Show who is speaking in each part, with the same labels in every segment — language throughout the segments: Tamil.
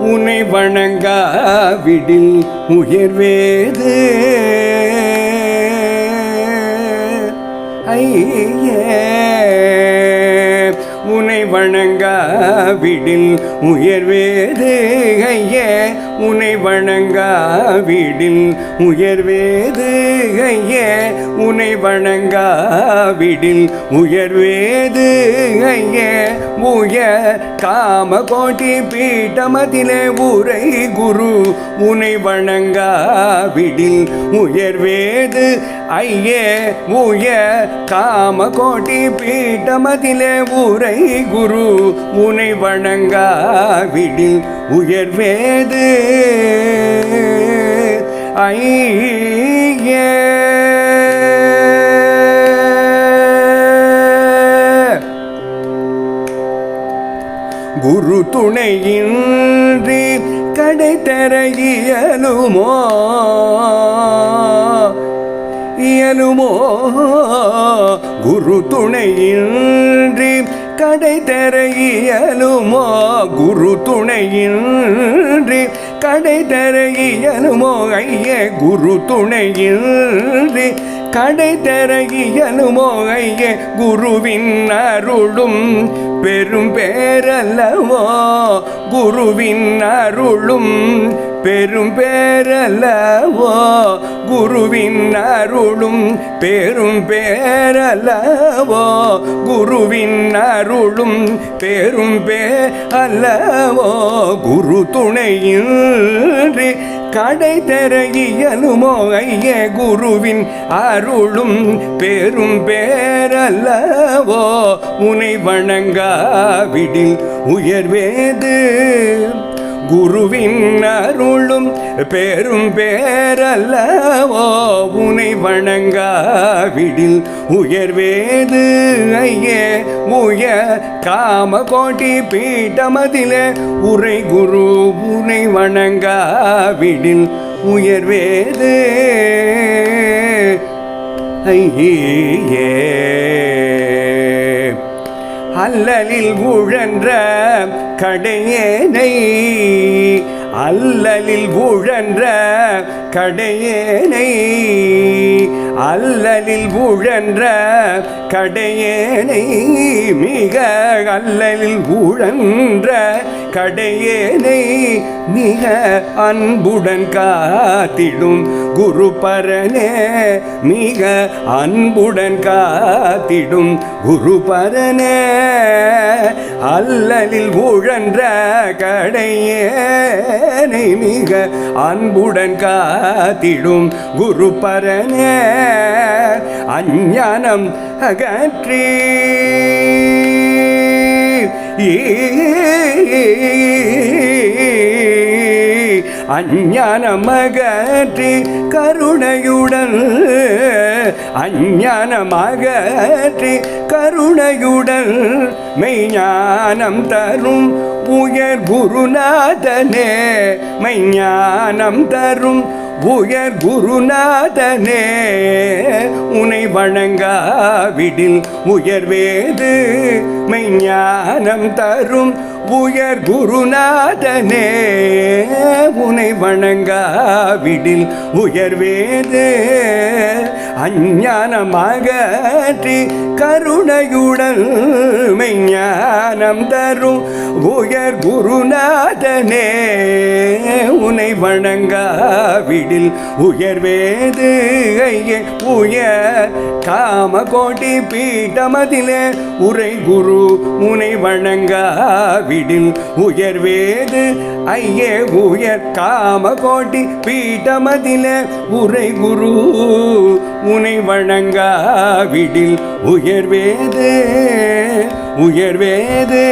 Speaker 1: உனை வணங்காவிடில் உயர்வேது. ஐயே உன்னை வணங்காவிடில் உயர்வேது. ஐயே உனை வணங்காவிடில் உயர்வேது ஐயே உன்னை வணங்காவிடில் உயர்வேது ஐயே உயர் காம கோட்டி பீட்டமதிலே உரை குரு. உனை வணங்காவிடில் உயர்வேது ஐயே. உய காம கோட்டி பீட்டமதிலே உரை குரு. உனை வணங்காவிடில் உயர்வேது ஐயே. குரு துணையின்றி கடை தர இயலுமோ? இயலுமோ? குரு துணையின்றி கடை தர இயலுமோ? குரு துணையின்றி கடை தர இயலுமோ ஐய குரு துணையின்றி கடை தர இயலுமோ ஐய குருவின் அருளும் பெரும் பேரல்லவோ. குருவின் அருளும் பெரும் பேரலவோ குருவின் அருளும் பெரும் பேரலவோ குருவின் அருளும் பெரும் பேரல்லவோ குரு துணையின்றி கடை தர இயலுமோ ஐய குருவின் அருளும் பெரும் பேரல்லவோ உனை வணங்காவிடில் உயர்வேது. குருவின் அருளும் பெரும் பேரல்லவோ உனை வணங்காவிடில் உயர்வேது ஐயே உய காம கோட்டி பீட்டமதிலே உரை குரு உனை வணங்காவிடில் உயர்வேது ஐயே. அல்லலில் உழன்ற கடையேனை அல்லலில் உழன்ற கடையேனை அல்லலில் உழன்ற கடையேனை மிக அல்லலில் உழன்ற கடையேனை மிக அன்புடன் காத்திடும் குரு பரனே மிக அன்புடன் காத்திடும் குரு பரனே அல்லலில் உழன்ற கடையேனை மிக அன்புடன் காத்திடும் குரு பரனே அஞ்ஞானம் அகற்றி ஏ அஞ்ஞானமகற்றி கருணையுடன் அஞ்ஞானமகற்றி கருணையுடன் மெய்ஞானம் தரும் புயர் குருநாதனே மெய்ஞானம் தரும் உயர் குருநாதனே உனை வணங்காவிடில் உயர்வேது மெய்ஞானம் தரும் உயர் குருநாதனே உனை வணங்காவிடில் உயர்வேது. அஞ்ஞானமாகற்றி கருணையுடன் மெய்ஞானம் தரும் உயர் குருநாதனே வணங்காவிடில் உயர்வேது ஐயே உயர் காம கோட்டி பீட்டமதிலே உரை குரு முனை வணங்காவிடில் உயர்வேது ஐயே உயர் காம கோட்டி பீட்டமதிலே உரை குரு முனை வணங்காவிடில் உயர்வேது உயர்வேது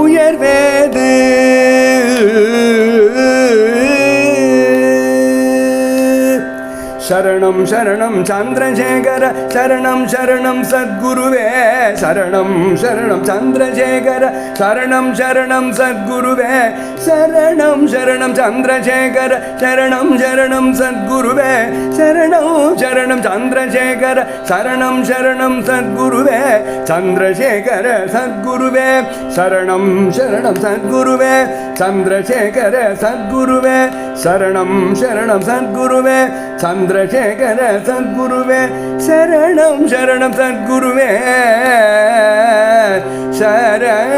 Speaker 1: உயர்வேது சரணம் சரணம் சந்திரசேகர சரணம் சரணம் சத்குருவே சரணம் சரணம் சந்திரசேகர சரணம் சரணம் சத்குருவே சரணம் சரணம் சந்திரசேகர சரணம் சரணம் சத்குருவே சரணம் சரணம் சந்திரசேகர சரணம் சரணம் சத்குருவே சந்திரசேகர சத்குருவே சரணம் சரணம் சத்குருவே சந்திரசேகர சத்குருவே சரணம் சரணம் சத்குருவே சந்திர சந்திரசேகர சத்குருவே சரணம் சரணம் சத்குருவே. சரண